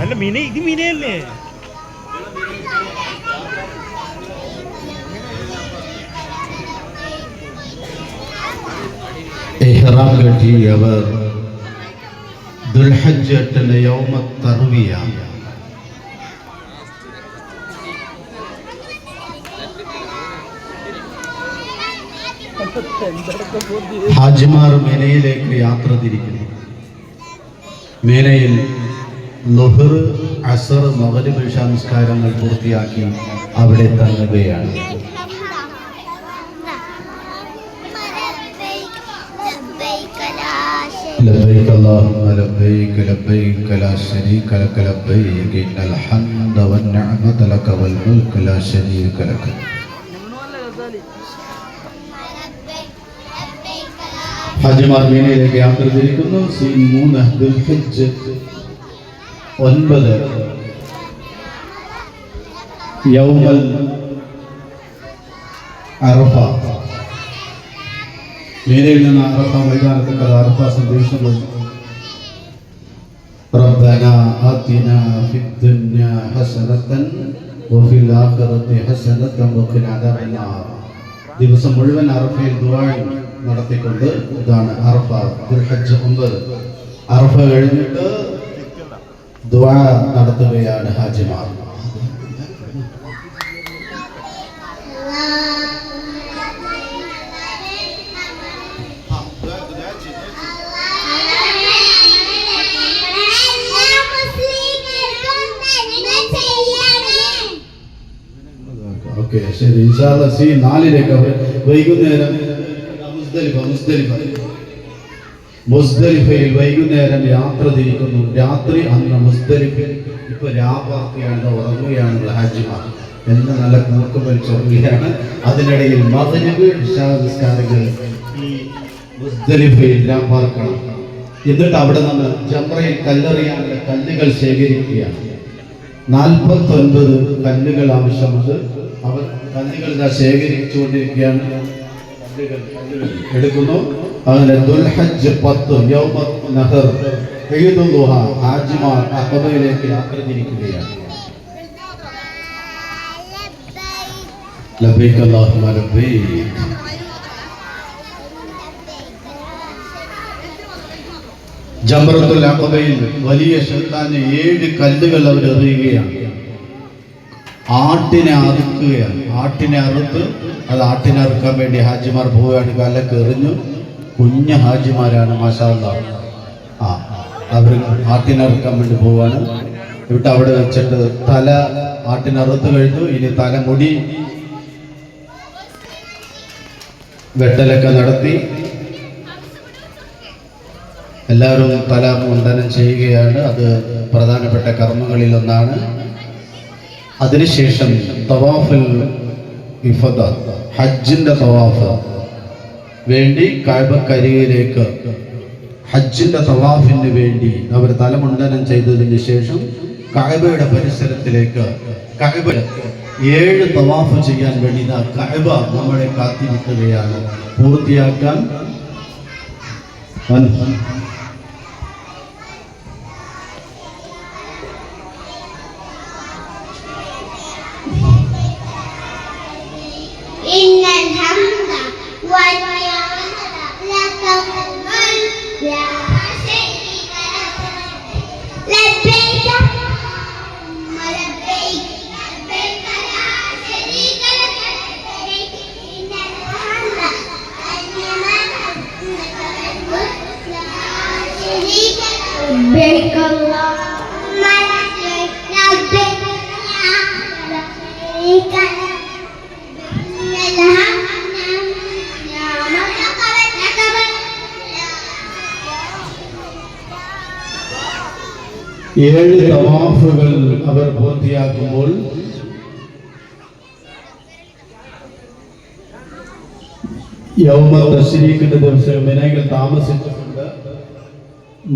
അല്ല മിന ഇത് മിനയല്ലേ ഇഹ്റാം കെട്ടിയവർ ദുൽഹജ്ജ് എട്ടിന് യൗമ തർവിയ. ഹാജിമാർ മേനയിലേക്ക് യാത്ര തിരിക്കുന്നു. മേനയിൽ ലുഹർ അസർ മകരിബ് സംസ്കാരങ്ങൾ പൂർത്തിയാക്കി അവിടെ തങ്ങുകയാണ്. لبيك اللهم لبيك لبيك لا شريك لك لبيك إن الحمد والنعمة لك والملك لا شريك لك ഹാജിമാർ മീനയിലേക്ക് യാത്ര തിരിക്കുന്നു സീൻ മൂന്ന് ദുൽഹിജ്ജ് ഒൻപത് യൗമൽ അറഫ മീനയിൽ നിന്ന് അറഫ മൈതാനത്തേക്ക് അത് അറഫ സന്ദേശം വന്നു ربنا آتنا في الدنيا حسنة وفي الآخرة حسنة وقنا عذاب النار ദിവസം മുഴുവൻ അറഫയിൽ ദുആ നടത്തിക്കൊണ്ട് ഇതാണ് അറഫ ദുൽഹജ്ജ് ഒമ്പത് അറഫ കഴിഞ്ഞിട്ട് ദുആ നടത്തുകയാണ് ഹാജിമാർ ഓക്കെ ശരി. ഇൻഷാല്ല സി നാലിലേക്ക് അവർ വൈകുന്നേരം മുസ്തലിഫയിൽ വൈകുന്നേരം യാത്ര തിരിക്കുന്നു. രാത്രി അന്ന് മുസ്തലിഫിൽ ഇപ്പൊ രാപാർത്തിയാണ് ഉറങ്ങുകയാണ് ഹാജിമാർ. എന്ന് നല്ല കൂർക്കം വലിച്ചുറങ്ങുകയാണ്. അതിനിടയിൽ നിസ്കാരങ്ങൾ ഈ മുസ്തലിഫയിൽ രാപാർക്കണം. എന്നിട്ട് അവിടെ നിന്ന് ജംറയിൽ കല്ലെറിയാനുള്ള കല്ലുകൾ ശേഖരിക്കുകയാണ്. നാൽപ്പത്തൊൻപത് കല്ലുകൾ ആവശ്യമുണ്ട്. അവർ കല്ലുകൾ ഇതാ ശേഖരിച്ചുകൊണ്ടിരിക്കുകയാണ്. എടുക്കുന്നു. അങ്ങനെ ദുൽഹജ്ജ് പത്ത് യൗമ നഹർ ഈദുൽ ദുഹ ഹാജിമാർ അക്കബയിലേക്ക് യാത്ര തിരിക്കുകയാണ് ലബൈക് അല്ലാഹുമ്മ ലബൈക്. ജംറത്തുൽ അഖബയിൽ വലിയ ശൈത്താന്റെ ഏഴ് കല്ലുകൾ അവർ എറിയുകയാണ്. ആട്ടിനെ അറുക്കുകയാണ് ആട്ടിനെ അറുത്ത് അത് ആട്ടിനെ അറുക്കാൻ വേണ്ടി ഹാജിമാർ പോവുകയാണ്. കല്ലൊക്കെ എറിഞ്ഞു. കുഞ്ഞ ഹാജിമാരാണ് മാഷാല്ല ആ അവർ ആട്ടിനെ അറുക്കാൻ വേണ്ടി പോവാണ് ഇവിടെ അവിടെ വെച്ചിട്ട് തല ആട്ടിനെ അറുത്ത് കഴിഞ്ഞു. ഇനി തലമുടി വെട്ടലൊക്കെ നടത്തി. എല്ലാവരും തല മുണ്ടനം ചെയ്യുകയാണ്. അത് പ്രധാനപ്പെട്ട കർമ്മങ്ങളിൽ ഒന്നാണ്. അതിനുശേഷം തവാഫിൽ ഇഫദ തവാഫ്. വേണ്ടി കാഴ്ബക്കരിയിലേക്ക് ഹജ്ജിന്റെ തവാഫിന് വേണ്ടി അവർ തലമുണ്ടനം ചെയ്തതിന് ശേഷം കഅബയുടെ പരിസരത്തിലേക്ക് കഅബ ഏഴ് തവാഫ് ചെയ്യാൻ വേണ്ടി ഇതാ കഅബ നമ്മളെ കാത്തിരിക്കുകയാണ്. പൂർത്തിയാക്കാൻ ഏഴ് തവാഫുകൾ അവർ പൂർത്തിയാക്കുമ്പോൾ യൗമ തശ്രീഖിന്റെ ദിവസം വിനയകൾ താമസിച്ചിട്ടുണ്ട്.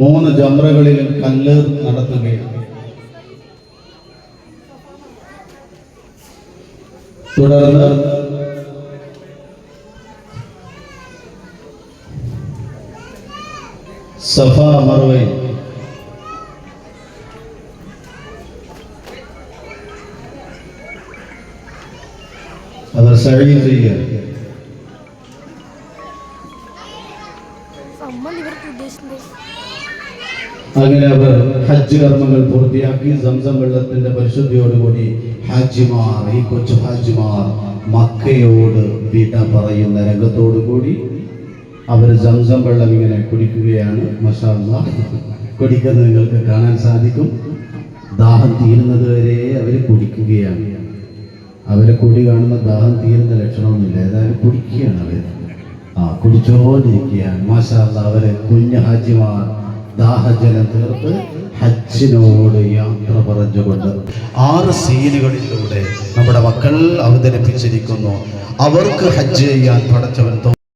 മൂന്ന് ജമ്രകളിലും കല്ല് നടത്തുകയാണ്. തുടർന്ന് സഫ മറുവയിൽ അവർ സഴി ചെയ്യുക അങ്ങനെ അവർ ഹജ്ജ് കർമ്മങ്ങൾ പൂർത്തിയാക്കി സംസം വെള്ളത്തിന്റെ പരിശുദ്ധിയോടുകൂടി ഹാജിമാർ ഈ കൊച്ചു ഹാജിമാർ മക്കയോട് വിട പറയുന്ന രംഗത്തോടു കൂടി അവർ സംസം വെള്ളം ഇങ്ങനെ കുടിക്കുകയാണ്. മഷാല്ല കുടിക്കുന്നത് നിങ്ങൾക്ക് കാണാൻ സാധിക്കും. ദാഹം തീരുന്നത് വരെ അവർ കുടിക്കുകയാണ്. അവരെ കുടി കാണുന്ന ദാഹം തീരുന്ന ലക്ഷണമൊന്നുമില്ല. ഏതായാലും കുടിക്കുകയാണ് അവർ ആ കുടിച്ചോണ്ടിരിക്കുകയാണ്. മാഷാല്ല അവരെ കുഞ്ഞു ഹാജിമാർ ദാഹജലം തീർത്ത് ഹജ്ജിനോട് യാത്ര പറഞ്ഞുകൊണ്ട് ആറ് സീനുകളിലൂടെ നമ്മുടെ മക്കൾ അവതരിപ്പിച്ചിരിക്കുന്നു. അവർക്ക് ഹജ്ജ് ചെയ്യാൻ പടച്ചവൻ